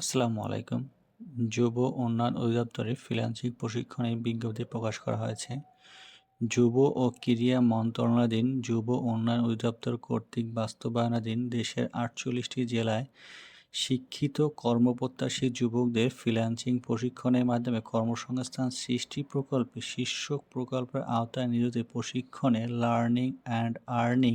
আসসালামু আলাইকুম। যুব উন্নয়ন অধিদপ্তরে ফ্রিল্যান্সিং প্রশিক্ষণের বিজ্ঞপ্তি প্রকাশ করা হয়েছে। যুব ও ক্রীড়া মন্ত্রণালয়াধীন যুব উন্নয়ন অধিদপ্তর কর্তৃক বাস্তবায়নাধীন দেশের আটচল্লিশটি জেলায় শিক্ষিত কর্মপ্রত্যাশী যুবকদের ফ্রিল্যান্সিং প্রশিক্ষণের মাধ্যমে কর্মসংস্থান সৃষ্টি প্রকল্পে শীর্ষক প্রকল্পের আওতায় নিয়োজিত প্রশিক্ষণে লার্নিং অ্যান্ড আর্নিং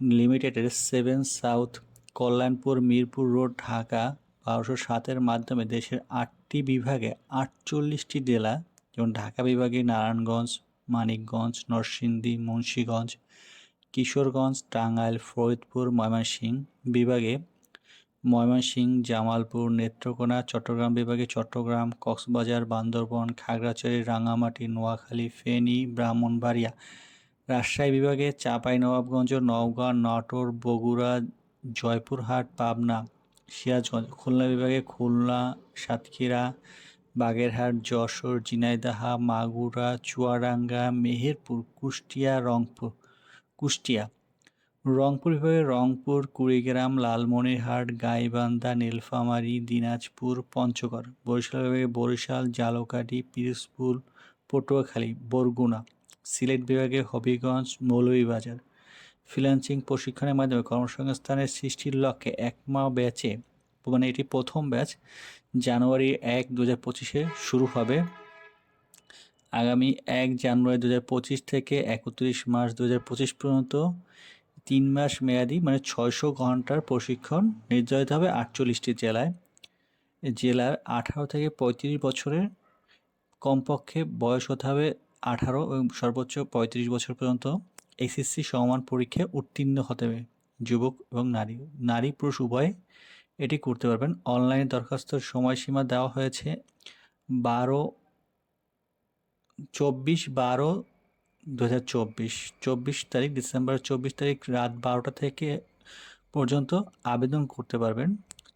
লিমিটেডের seven south Kalyanpur, Mirpur road, Dhaka বারোশো সাতের মাধ্যমে দেশের আটটি বিভাগে আটচল্লিশটি জেলা, যেমন ঢাকা বিভাগে নারায়ণগঞ্জ, মানিকগঞ্জ, নরসিংদী, মুন্সীগঞ্জ, কিশোরগঞ্জ, টাঙ্গাইল, ফরিদপুর, ময়মনসিংহ বিভাগে ময়মনসিংহ, জামালপুর, নেত্রকোনা, চট্টগ্রাম বিভাগে চট্টগ্রাম, কক্সবাজার, বান্দরবন, খাগড়াছড়ি রাঙামাটি নোয়াখালী, ফেনী, ব্রাহ্মণবাড়িয়া। রাজশাহী বিভাগে চাঁপাই নবাবগঞ্জ নওগাঁ, নাটোর, বগুড়া, জয়পুরহাট, পাবনা সিরাজগঞ্জ, খুলনা বিভাগে খুলনা, সাতক্ষীরা, বাগেরহাট, যশোর, ঝিনাইদহ, মাগুরা, চুয়াডাঙ্গা, মেহেরপুর, কুষ্টিয়া, রংপুর কুষ্টিয়া। রংপুর বিভাগে রংপুর, কুড়িগ্রাম, লালমনিরহাট, গাইবান্ধা, নীলফামারী, দিনাজপুর, পঞ্চগড়। বরিশাল বিভাগে বরিশাল জালকাঠি পিরোজপুর, পটুয়াখালী, বরগুনা। সিলেট বিভাগে হবিগঞ্জ, মৌলভীবাজার। ফ্রিল্যান্সিং প্রশিক্ষণের মাধ্যমে কর্মসংস্থানের সৃষ্টির লক্ষ্যে এক মা ব্যাচে মানে এটি প্রথম ব্যাচ, জানুয়ারি এক দু হাজার পঁচিশে শুরু হবে। আগামী এক জানুয়ারি দু হাজার পঁচিশ থেকে একত্রিশ মার্চ দু হাজার পঁচিশ পর্যন্ত তিন মাস মেয়াদি মানে ছয়শো ঘণ্টার প্রশিক্ষণ নির্ধারিত হবে আটচল্লিশটি জেলায়। জেলার আঠারো থেকে পঁয়ত্রিশ বছরের কমপক্ষে বয়স হতে হবে আঠারো এবং সর্বোচ্চ পঁয়ত্রিশ বছর পর্যন্ত। এসএসসি সমান পরীক্ষায় উত্তীর্ণ হতে হবে, যুবক এবং নারী। নারী পুরুষ উভয় এটি করতে পারবেন। অনলাইনে দরখাস্তর সময়সীমা দেওয়া হয়েছে বারো চব্বিশ বারো দু হাজার চব্বিশ। চব্বিশ তারিখ ডিসেম্বর, চব্বিশ তারিখ রাত বারোটা থেকে পর্যন্ত আবেদন করতে পারবেন।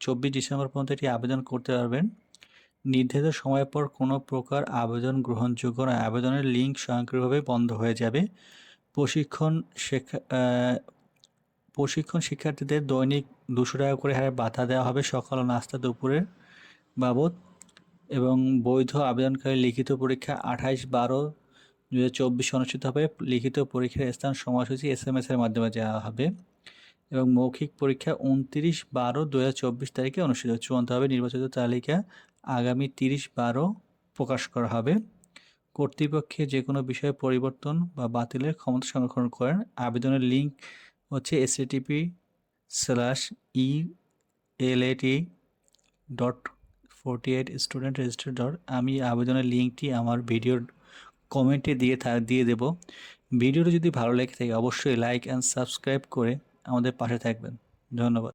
চব্বিশ ডিসেম্বর পর্যন্ত এটি আবেদন করতে পারবেন। নির্ধারিত সময়ের পর কোনো প্রকার আবেদন গ্রহণযোগ্য নয়। আবেদনের লিঙ্ক স্বয়ংক্রিয়ভাবে বন্ধ হয়ে যাবে। প্রশিক্ষণ শেখা প্রশিক্ষণ শিক্ষার্থীদের দৈনিক দুশো টাকা করে হারে বাধা দেওয়া হবে সকাল ও নাস্তা দুপুরের বাবদ এবং বৈধ আবেদনকারী লিখিত পরীক্ষা আঠাইশ বারো দু হাজার চব্বিশে অনুষ্ঠিত হবে। লিখিত পরীক্ষার স্থান, সময়সূচি এস এম এসের মাধ্যমে দেওয়া হবে এবং মৌখিক পরীক্ষা উনত্রিশ বারো দু হাজার চব্বিশ তারিখে অনুষ্ঠিত চূড়ান্ত হবে। নির্বাচিত তালিকা আগামী তিরিশ বারো প্রকাশ করা হবে। কর্তৃপক্ষে যে কোনো বিষয়ে পরিবর্তন বা বাতিলের ক্ষমতা সংরক্ষণ করেন, আবেদনের লিঙ্ক হচ্ছে এসএটিপি স্ল্যাশ ই এল এটি dot forty eight student register dot আমি আবেদনের লিঙ্কটি আমার ভিডিওর কমেন্টে দিয়ে দিয়ে দেব। ভিডিওটি যদি ভালো লেগে থাকে, অবশ্যই লাইক অ্যান্ড সাবস্ক্রাইব করে আমাদের পাশে থাকবেন। ধন্যবাদ।